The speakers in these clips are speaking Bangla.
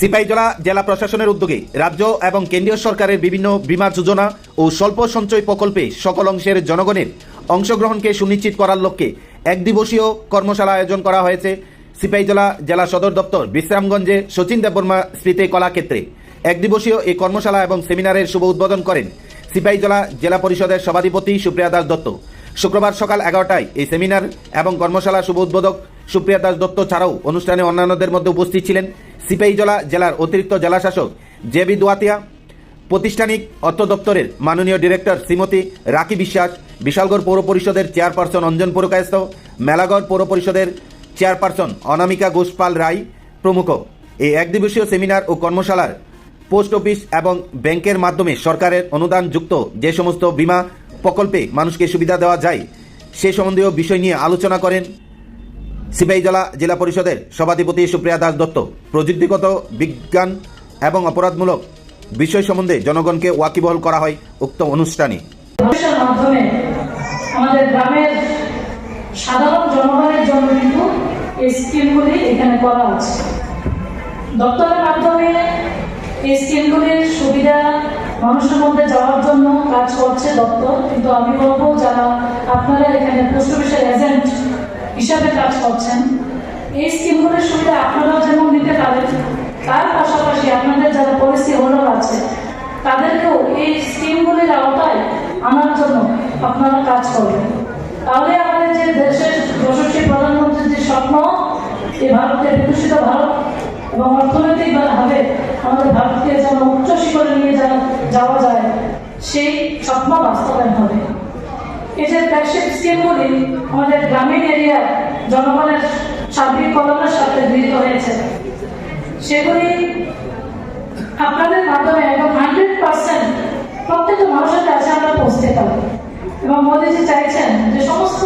সিপাহীজলা জেলা প্রশাসনের উদ্যোগে রাজ্য এবং কেন্দ্রীয় সরকারের বিভিন্ন বীমা যোজনা ও স্বল্প সঞ্চয় প্রকল্পে সকল অংশের জনগণের অংশগ্রহণকে সুনিশ্চিত করার লক্ষ্যে এক দিবসীয় কর্মশালা আয়োজন করা হয়েছে। সিপাহীজলা জেলা সদর দপ্তর বিশ্রামগঞ্জে সচিন দেববর্মা স্মৃতি কলাক্ষেত্রে এক দিবসীয় এই কর্মশালা এবং সেমিনারের শুভ উদ্বোধন করেন সিপাহীজলা জেলা পরিষদের সভাধিপতি সুপ্রিয়া দাস দত্ত। শুক্রবার সকাল এগারোটায় এই সেমিনার এবং কর্মশালা শুভ উদ্বোধক সুপ্রিয়া দাস দত্ত ছাড়াও অনুষ্ঠানে অন্যান্যদের মধ্যে উপস্থিত ছিলেন সিপাহীজলা জেলার অতিরিক্ত জেলাশাসক জেবি দুয়াতিয়া, প্রতিষ্ঠানিক অর্থ দপ্তরের মাননীয় ডিরেক্টর শ্রীমতী রাকি বিশ্বাস, বিশালগড় পৌর পরিষদের চেয়ারপারসন অঞ্জন পুরকায়স্থ, মেলাগড় পৌর পরিষদের চেয়ারপারসন অনামিকা ঘোষপাল রায় প্রমুখ। এই একদিবসীয় সেমিনার ও কর্মশালার পোস্ট অফিস এবং ব্যাংকের মাধ্যমে সরকারের অনুদানযুক্ত যে সমস্ত বীমা প্রকল্পে মানুষকে সুবিধা দেওয়া যায়, সে সম্বন্ধীয় বিষয় নিয়ে আলোচনা করেন সিপাহীজলা জেলা পরিষদের সভাধিপতি সুপ্রিয়া দাস দত্ত, প্রযুক্তিগত বিজ্ঞান এবং অপরাধমূলক বিষয় সম্বন্ধে জনগণকে ওয়াকিবহল করা হয় উক্ত অনুষ্ঠানে। আমাদের গ্রামের সাধারণ জনগণের জন্য কিন্তু এই স্কিমগুলি এখানে করা আছে দপ্তরের মাধ্যমে এই স্কিমগুলির সুবিধা মানুষের মধ্যে যাওয়ার জন্য কাজ করছে দপ্তর। কিন্তু আমি বলব, যারা আপনারা এখানে পোস্ট অফিসের এজেন্ট হিসাবে কাজ করছেন। এই স্কিমগুলির সুবিধা আপনারাও যেমন নিতে পারেন, তার পাশাপাশি আপনাদের যারা পলিসি হোল্ডার আছে, তাদেরকেও এই স্কিমগুলির আওতায় আনার জন্য আপনারা কাজ করবেন। তাহলে আমাদের যে দেশের যশস্বী প্রধানমন্ত্রীর যে স্বপ্ন, এই ভারতের বিকশিত ভারত এবং অর্থনৈতিকভাবে আমাদের ভারতকে যেন উচ্চ শিখরে নিয়ে যাওয়া যায়, সেই স্বপ্ন বাস্তবায়ন হবে। এই যে ফ্ল্যাগশিপ স্কিমগুলি আমাদের গ্রামীণ এরিয়ার জনগণের সার্বিক কল্যাণের সাথে গৃহীত হয়েছে। সেগুলি আপনাদের মাধ্যমে এবং হান্ড্রেড পার্সেন্ট প্রত্যেকটা মানুষের কাছে আমরা পৌঁছতে পারি এবং মোদীজি চাইছেন যে সমস্ত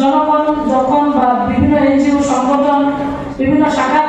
জনগণ যখন বা বিভিন্ন এনজিও সংগঠন, বিভিন্ন শাখা